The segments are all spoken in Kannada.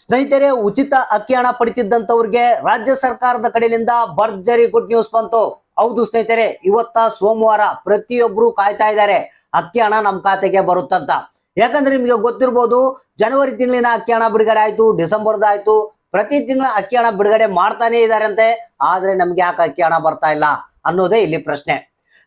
ಸ್ನೇಹಿತರೆ, ಉಚಿತ ಅಕ್ಕಿ ಹಣ ಪಡಿತಿದ್ದಂತವ್ರಿಗೆ ರಾಜ್ಯ ಸರ್ಕಾರದ ಕಡೆಯಿಂದ ಭರ್ಜರಿ ಗುಡ್ ನ್ಯೂಸ್ ಬಂತು. ಹೌದು ಸ್ನೇಹಿತರೆ, ಇವತ್ತ ಸೋಮವಾರ ಪ್ರತಿಯೊಬ್ರು ಕಾಯ್ತಾ ಇದ್ದಾರೆ, ಅಕ್ಕಿ ಹಣ ನಮ್ಮ ಖಾತೆಗೆ ಬರುತ್ತಂತ. ಯಾಕಂದ್ರೆ ನಿಮಗೆ ಗೊತ್ತಿರ್ಬೋದು, ಜನವರಿ ತಿಂಗಳಿನ ಅಕ್ಕಿ ಹಣ ಬಿಡುಗಡೆ ಆಯ್ತು, ಡಿಸೆಂಬರ್ದ ಆಯ್ತು. ಪ್ರತಿ ತಿಂಗಳ ಅಕ್ಕಿ ಹಣ ಬಿಡುಗಡೆ ಮಾಡ್ತಾನೆ ಇದಾರಂತೆ, ಆದ್ರೆ ನಮ್ಗೆ ಯಾಕೆ ಅಕ್ಕಿ ಹಣ ಬರ್ತಾ ಇಲ್ಲ ಅನ್ನೋದೇ ಇಲ್ಲಿ ಪ್ರಶ್ನೆ.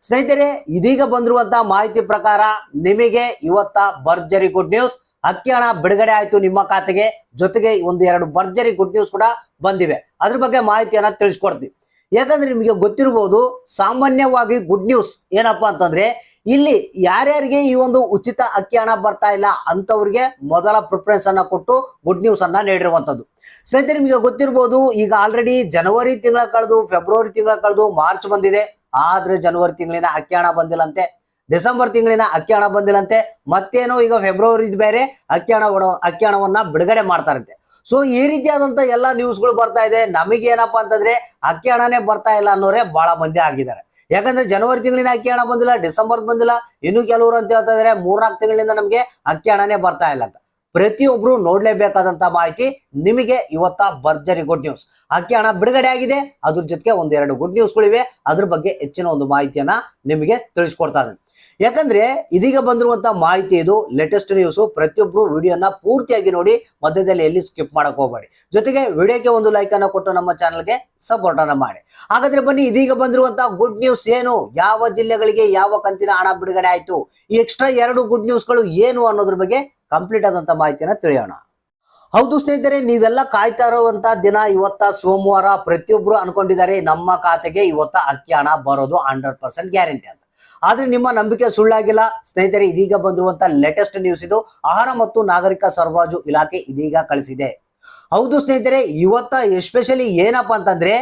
ಸ್ನೇಹಿತರೆ, ಇದೀಗ ಬಂದಿರುವಂತ ಮಾಹಿತಿ ಪ್ರಕಾರ ನಿಮಗೆ ಇವತ್ತ ಭರ್ಜರಿ ಗುಡ್ ನ್ಯೂಸ್ ಅಕ್ಕಿ ಹಣ ಬಿಡುಗಡೆ ಆಯಿತು ನಿಮ್ಮ ಖಾತೆಗೆ. ಜೊತೆಗೆ ಒಂದು ಎರಡು ಭರ್ಜರಿ ಗುಡ್ ನ್ಯೂಸ್ ಕೂಡ ಬಂದಿವೆ. ಅದ್ರ ಬಗ್ಗೆ ಮಾಹಿತಿಯನ್ನ ತಿಳಿಸ್ಕೊಡ್ತೀವಿ. ಯಾಕಂದ್ರೆ ನಿಮಗೆ ಗೊತ್ತಿರಬಹುದು ಸಾಮಾನ್ಯವಾಗಿ ಗುಡ್ ನ್ಯೂಸ್ ಏನಪ್ಪಾ ಅಂತಂದ್ರೆ, ಇಲ್ಲಿ ಯಾರ್ಯಾರಿಗೆ ಈ ಒಂದು ಉಚಿತ ಅಕ್ಕಿ ಹಣ ಬರ್ತಾ ಇಲ್ಲ ಅಂತವ್ರಿಗೆ ಮೊದಲ ಪ್ರಿಫರೆನ್ಸ್ ಅನ್ನ ಕೊಟ್ಟು ಗುಡ್ ನ್ಯೂಸ್ ಅನ್ನ ನೀಡಿರುವಂತದ್ದು ಸ್ನೇಹಿತರೆ, ನಿಮಗೆ ಗೊತ್ತಿರಬಹುದು ಈಗ ಆಲ್ರೆಡಿ ಜನವರಿ ತಿಂಗಳ ಕಳೆದು ಫೆಬ್ರವರಿ ತಿಂಗಳ ಕಳೆದು ಮಾರ್ಚ್ ಬಂದಿದೆ. ಆದ್ರೆ ಜನವರಿ ತಿಂಗಳಿನ ಅಕ್ಕಿ ಹಣ ಬಂದಿಲ್ಲಂತೆ. ಡಿಸೆಂಬರ್ ತಿಂಗಳಿನ ಅಕ್ಕಿ ಹಣ ಬಂದಿಲ್ಲಂತೆ. ಮತ್ತೇನೋ ಈಗ ಫೆಬ್ರವರಿ ಬೇರೆ, ಅಕ್ಕಿ ಹಣ ಅಕ್ಕಿ ಹಣವನ್ನ ಬಿಡುಗಡೆ ಮಾಡ್ತಾರಂತೆ. ಸೊ ಈ ರೀತಿಯಾದಂತ ಎಲ್ಲಾ ನ್ಯೂಸ್ಗಳು ಬರ್ತಾ ಇದೆ. ನಮಗೆ ಏನಪ್ಪಾ ಅಂತಂದ್ರೆ ಅಕ್ಕಿ ಹಣನೇ ಬರ್ತಾ ಇಲ್ಲ ಅನ್ನೋರೇ ಬಹಳ ಮಂದಿ ಆಗಿದ್ದಾರೆ. ಯಾಕಂದ್ರೆ ಜನವರಿ ತಿಂಗಳಿನ ಅಕ್ಕಿ ಹಣ ಬಂದಿಲ್ಲ ಡಿಸೆಂಬರ್ ಬಂದಿಲ್ಲ. ಇನ್ನು ಕೆಲವರು ಅಂತ ಹೇಳ್ತಾ ಇದಾರೆ, ಮೂರ್ನಾಲ್ಕು ತಿಂಗಳಿಂದ ನಮಗೆ ಅಕ್ಕಿ ಹಣನೇ ಬರ್ತಾ ಇಲ್ಲ ಅಂತ. ಪ್ರತಿಯೊಬ್ರು ನೋಡ್ಲೇಬೇಕಾದಂತ ಮಾಹಿತಿ ನಿಮಗೆ ಇವತ್ತ ಭರ್ಜರಿ ಗುಡ್ ನ್ಯೂಸ್ ಅಕ್ಕಿ ಹಣ ಬಿಡುಗಡೆ ಆಗಿದೆ. ಅದ್ರ ಜೊತೆಗೆ ಒಂದೆರಡು ಗುಡ್ ನ್ಯೂಸ್ಗಳಿವೆ ಅದ್ರ ಬಗ್ಗೆ ಹೆಚ್ಚಿನ ಒಂದು ಮಾಹಿತಿಯನ್ನ ನಿಮಗೆ ತಿಳಿಸ್ಕೊಡ್ತಾ ಯಾಕಂದ್ರೆ ಇದೀಗ ಬಂದಿರುವಂತ ಮಾಹಿತಿ ಇದು ಲೇಟೆಸ್ಟ್ ನ್ಯೂಸ್ ಪ್ರತಿಯೊಬ್ರು ವಿಡಿಯೋನ ಪೂರ್ತಿಯಾಗಿ ನೋಡಿ, ಮಧ್ಯದಲ್ಲಿ ಎಲ್ಲಿ ಸ್ಕಿಪ್ ಮಾಡಕ್ ಹೋಗಬೇಡಿ. ಜೊತೆಗೆ ವಿಡಿಯೋಗೆ ಒಂದು ಲೈಕ್ ಅನ್ನ ಕೊಟ್ಟು ನಮ್ಮ ಚಾನಲ್ಗೆ ಸಪೋರ್ಟ್ ಅನ್ನ ಮಾಡಿ. ಹಾಗಾದ್ರೆ ಬನ್ನಿ, ಇದೀಗ ಬಂದಿರುವಂತ ಗುಡ್ ನ್ಯೂಸ್ ಏನು? ಯಾವ ಜಿಲ್ಲೆಗಳಿಗೆ ಯಾವ ಕಂತಿನ ಹಣ ಬಿಡುಗಡೆ ಆಯ್ತು? ಎಕ್ಸ್ಟ್ರಾ ಎರಡು ಗುಡ್ ನ್ಯೂಸ್ಗಳು ಏನು ಅನ್ನೋದ್ರ ಬಗ್ಗೆ ಕಂಪ್ಲೀಟ್ ಆದಂತ ಮಾಹಿತಿಯನ್ನ ತಿಳಿಯೋಣ. ಹೌದು ಸ್ನೇಹಿತರೆ, ನೀವೆಲ್ಲ ಕಾಯ್ತಾ ಇರುವಂತ ದಿನ ಇವತ್ತ ಸೋಮವಾರ ಪ್ರತಿಯೊಬ್ರು ಅನ್ಕೊಂಡಿದ್ದಾರೆ, ನಮ್ಮ ಖಾತೆಗೆ ಇವತ್ತ ಅಕ್ಕಿ ಹಣ ಬರೋದು ಹಂಡ್ರೆಡ್ ಪರ್ಸೆಂಟ್ ಗ್ಯಾರಂಟಿ ಅಂತ. ಆದ್ರೆ ನಿಮ್ಮ ನಂಬಿಕೆ ಸುಳ್ಳಾಗಿಲ್ಲ. ಸ್ನೇಹಿತರೆ, ಇದೀಗ ಬಂದಿರುವಂತ ಲೇಟೆಸ್ಟ್ ನ್ಯೂಸ್ ಇದು. ಆಹಾರ ಮತ್ತು ನಾಗರಿಕ ಸರಬರಾಜು ಇಲಾಖೆ ಇದೀಗ ಕಳಿಸಿದೆ. ಹೌದು ಸ್ನೇಹಿತರೆ, ಇವತ್ತ ಎಸ್ಪೆಷಲಿ ಏನಪ್ಪಾ ಅಂತಂದ್ರೆ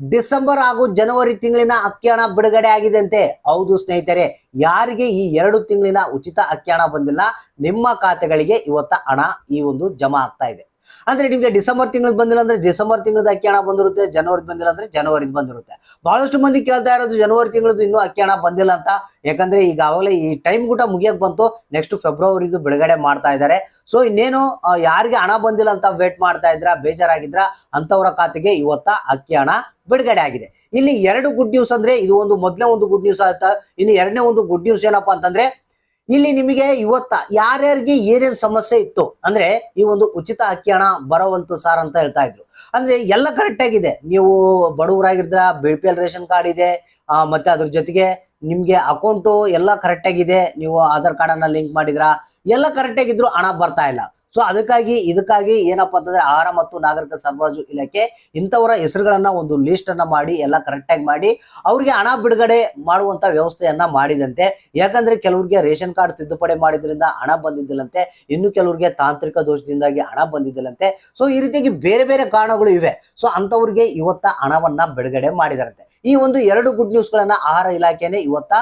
ಡಿಸೆಂಬರ್ ಹಾಗೂ ಜನವರಿ ತಿಂಗಳಿನ ಅಕ್ಕಿ ಹಣ ಬಿಡುಗಡೆ ಆಗಿದೆ ಅಂತೆ ಹೌದು ಸ್ನೇಹಿತರೆ, ಯಾರಿಗೆ ಈ ಎರಡು ತಿಂಗಳಿನ ಉಚಿತ ಅಕ್ಕಿ ಬಂದಿಲ್ಲ, ನಿಮ್ಮ ಖಾತೆಗಳಿಗೆ ಇವತ್ತ ಹಣ ಈ ಒಂದು ಜಮಾ ಆಗ್ತಾ ಇದೆ. ಅಂದ್ರೆ ನಿಮ್ಗೆ ಡಿಸೆಂಬರ್ ತಿಂಗಳು ಬಂದಿಲ್ಲ ಅಂದ್ರೆ ಡಿಸೆಂಬರ್ ತಿಂಗಳದ ಅಕ್ಕಿ ಹಣ ಬಂದಿರುತ್ತೆ ಜನವರಿ ಬಂದಿಲ್ಲ ಅಂದ್ರೆ ಜನವರಿ ಬಂದಿರುತ್ತೆ. ಬಹಳಷ್ಟು ಮಂದಿ ಕೇಳ್ತಾ ಇರೋದು ಜನವರಿ ತಿಂಗಳದ್ದು ಇನ್ನೂ ಅಕ್ಕಿ ಹಣ ಬಂದಿಲ್ಲ ಅಂತ. ಯಾಕಂದ್ರೆ ಈಗ ಅವಾಗಲೇ ಈ ಟೈಮ್ ಕೂಡ ಮುಗಿಯಕ್ ಬಂತು ನೆಕ್ಸ್ಟ್ ಫೆಬ್ರವರಿದು ಬಿಡುಗಡೆ ಮಾಡ್ತಾ ಇದ್ದಾರೆ ಸೊ ಇನ್ನೇನು ಯಾರಿಗೆ ಹಣ ಬಂದಿಲ್ಲ ಅಂತ ವೇಟ್ ಮಾಡ್ತಾ ಇದ್ರ, ಬೇಜಾರಾಗಿದ್ರ ಅಂತವರ ಖಾತೆಗೆ ಇವತ್ತ ಅಕ್ಕಿ ಹಣ ಬಿಡುಗಡೆ ಆಗಿದೆ. ಇಲ್ಲಿ ಎರಡು ಗುಡ್ ನ್ಯೂಸ್ ಅಂದ್ರೆ, ಇದು ಒಂದು ಮೊದಲನೇ ಒಂದು ಗುಡ್ ನ್ಯೂಸ್ ಆಯ್ತಾ? ಇನ್ನು ಎರಡನೇ ಒಂದು ಗುಡ್ ನ್ಯೂಸ್ ಏನಪ್ಪಾ ಅಂತಂದ್ರೆ ಇಲ್ಲಿ ನಿಮಗೆ ಇವತ್ತ ಯಾರ್ಯಾರಿಗೆ ಏನೇನ್ ಸಮಸ್ಯೆ ಇತ್ತು? ಅಂದ್ರೆ ಈ ಒಂದು ಉಚಿತ ಅಕ್ಕಿ ಹಣ ಬರವಲ್ತು ಸಾರ್ ಅಂತ ಹೇಳ್ತಾ ಇದ್ರು. ಅಂದ್ರೆ ಎಲ್ಲ ಕರೆಕ್ಟ್ ಆಗಿದೆ. ನೀವು ಬಡವರಾಗಿದ್ರ B P L ration card ಇದೆ ಮತ್ತೆ ಅದ್ರ ಜೊತೆಗೆ ನಿಮ್ಗೆ ಅಕೌಂಟು ಎಲ್ಲ ಕರೆಕ್ಟ್ ಆಗಿದೆ. ನೀವು ಆಧಾರ್ ಕಾರ್ಡ್ ಅನ್ನ ಲಿಂಕ್ ಮಾಡಿದ್ರ, ಎಲ್ಲ ಕರೆಕ್ಟ್ ಆಗಿದ್ರು ಹಣ ಬರ್ತಾ ಇಲ್ಲ. ಸೊ ಅದಕ್ಕಾಗಿ, ಇದಕ್ಕಾಗಿ ಏನಪ್ಪಾ ಅಂತಂದ್ರೆ ಆಹಾರ ಮತ್ತು ನಾಗರಿಕ ಸರಬರಾಜು ಇಲಾಖೆ ಇಂಥವರ ಹೆಸರುಗಳನ್ನ ಒಂದು ಲಿಸ್ಟ್ ಅನ್ನ ಮಾಡಿ, ಎಲ್ಲ ಕರೆಕ್ಟ್ ಆಗಿ ಮಾಡಿ, ಅವ್ರಿಗೆ ಹಣ ಬಿಡುಗಡೆ ಮಾಡುವಂತ ವ್ಯವಸ್ಥೆಯನ್ನ ಮಾಡಿದಂತೆ, ಯಾಕಂದ್ರೆ ಕೆಲವ್ರಿಗೆ ರೇಷನ್ ಕಾರ್ಡ್ ತಿದ್ದುಪಡಿ ಮಾಡಿದ್ರಿಂದ ಹಣ ಬಂದಿದ್ದಿಲ್ಲಂತೆ, ಇನ್ನು ಕೆಲವರಿಗೆ ತಾಂತ್ರಿಕ ದೋಷದಿಂದಾಗಿ ಹಣ ಬಂದಿದ್ದಿಲ್ಲಂತೆ ಸೊ ಈ ರೀತಿಯಾಗಿ ಬೇರೆ ಬೇರೆ ಕಾರಣಗಳು ಇವೆ. ಸೊ ಅಂತವ್ರಿಗೆ ಇವತ್ತ ಹಣವನ್ನ ಬಿಡುಗಡೆ ಮಾಡಿದಾರಂತೆ. ಈ ಒಂದು ಎರಡು ಗುಡ್ ನ್ಯೂಸ್ ಗಳನ್ನ ಆಹಾರ ಇಲಾಖೆನೆ ಇವತ್ತ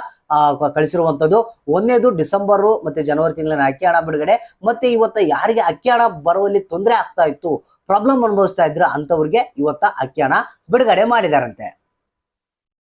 ಕಳಿಸಿರುವಂತದ್ದು. ಒಂದೇದು ಡಿಸೆಂಬರು ಮತ್ತೆ ಜನವರಿ ತಿಂಗಳನ್ನ ಹಾಕಿ ಹಣ ಬಿಡುಗಡೆ, ಮತ್ತೆ ಇವತ್ತ ಯಾರಿಗೆ ಅಕ್ಕಿ ಹಣ ಬರುವಲ್ಲಿ ತೊಂದರೆ ಆಗ್ತಾ ಇತ್ತು ಪ್ರಾಬ್ಲಮ್ ಅನುಭವಿಸ್ತಾ ಇದ್ರ ಅಂತವ್ರಿಗೆ ಇವತ್ತ ಅಕ್ಕಿ ಹಣ ಬಿಡುಗಡೆ ಮಾಡಿದಾರಂತೆ.